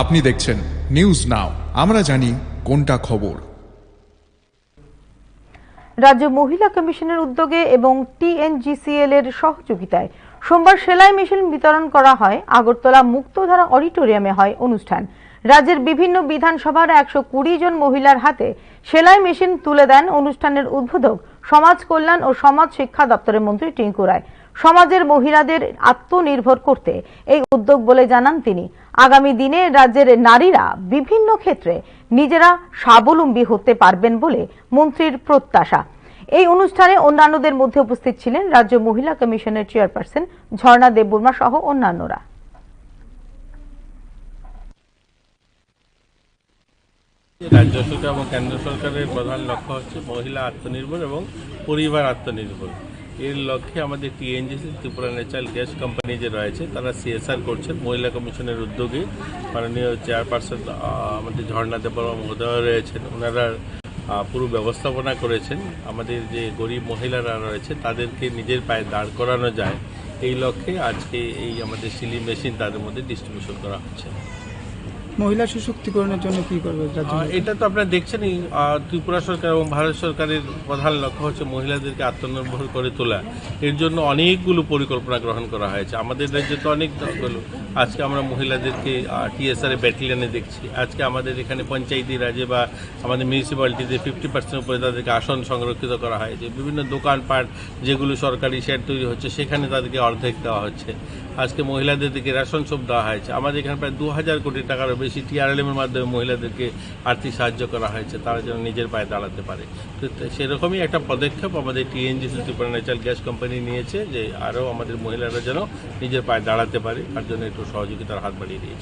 আপনি দেখছেন news now আমরা জানি কোনটা খবর। রাজ্য মহিলা কমিশনের উদ্যোগে এবং টিএনজিসিএল এর সহযোগিতায় সোমবার সেলাই মেশিন বিতরণ করা হয়। আগরতলা মুক্তধারা অডিটোরিয়ামে হয় অনুষ্ঠান। রাজ্যের বিভিন্ন বিধানসভার একশো কুড়ি জন মহিলার হাতে সেলাই মেশিন তুলে দেন অনুষ্ঠানের উদ্বোধক সমাজ কল্যাণ ও সমাজ শিক্ষা দপ্তরের মন্ত্রী টিঙ্কু রায়। সমাজের মহিলাদের আত্মনির্ভর করতে এই উদ্যোগ বলে জানান তিনি। আগামী দিনে রাজ্যের নারীরা বিভিন্ন ক্ষেত্রে নিজেরা স্বাবলম্বী হতে পারবেন বলে মন্ত্রীর প্রত্যাশা। এই অনুষ্ঠানে অন্যান্যদের মধ্যে উপস্থিত ছিলেন রাজ্য মহিলা কমিশনের চেয়ারপারসন ঝর্ণা দেববর্মা সহ অন্যান্যরা। রাজ্য সরকার এবং কেন্দ্র সরকারের প্রধান লক্ষ্য হচ্ছে মহিলা আত্মনির্ভর এবং পরিবার আত্মনির্ভর। এর লক্ষ্যে আমাদের TNGC Tripura natural gas company যে রয়েছে, তারা সিএসআর করছেন মহিলা কমিশনের উদ্যোগে মাননীয় চেয়ারপারসন আমাদের ঝর্ণা দেববর্মা মহোদয় রয়েছেন। ওনারা পুরো ব্যবস্থাপনা করেছেন। আমাদের যে গরিব মহিলারা রয়েছে, তাদেরকে নিজের পায়ে দাঁড় করানো যায়। এই লক্ষ্যে আজকে এই আমাদের সিলি মেশিন তাদের মধ্যে ডিস্ট্রিবিউশন করা হচ্ছে। মহিলা সশক্তিকরণের জন্য কি করবে এটা তো আপনারা দেখছেনই ত্রিপুরা সরকার এবং ভারত সরকারের প্রধান লক্ষ্য হচ্ছে মহিলাদেরকে আত্মনির্ভর করে তোলা। এর জন্য অনেকগুলো পরিকল্পনা গ্রহণ করা হয়েছে। আমাদের রাজ্যে তো অনেক দলগুলো। আজকে আমরা মহিলাদেরকে টিএসআর ব্যাটালিয়নে দেখছি। আজকে আমাদের এখানে পঞ্চায়েতি রাজে বা আমাদের মিউনিসিপ্যালিটিতে ফিফটি পার্সেন্ট উপরে তাদেরকে আসন সংরক্ষিত করা হয়েছে। বিভিন্ন দোকানপাট যেগুলো সরকারি শেড তৈরি হচ্ছে সেখানে তাদেরকে অর্ধেক দেওয়া হচ্ছে। আজকে মহিলাদের দিকে রেশন সব দেওয়া হয়েছে। আমাদের এখানে প্রায় দু হাজার কোটি টাকারও বেশি টিআরএলএম এর মাধ্যমে মহিলাদেরকে আর্থিক সাহায্য করা হয়েছে, তারা যেন নিজের পায়ে দাঁড়াতে পারে। তো সেরকমই একটা পদক্ষেপ আমাদের TNG Tripura natural gas company নিয়েছে যে আরও আমাদের মহিলারা যেন নিজের পায়ে দাঁড়াতে পারে, তার জন্য একটু সহযোগিতার হাত বাড়িয়ে দিয়েছে।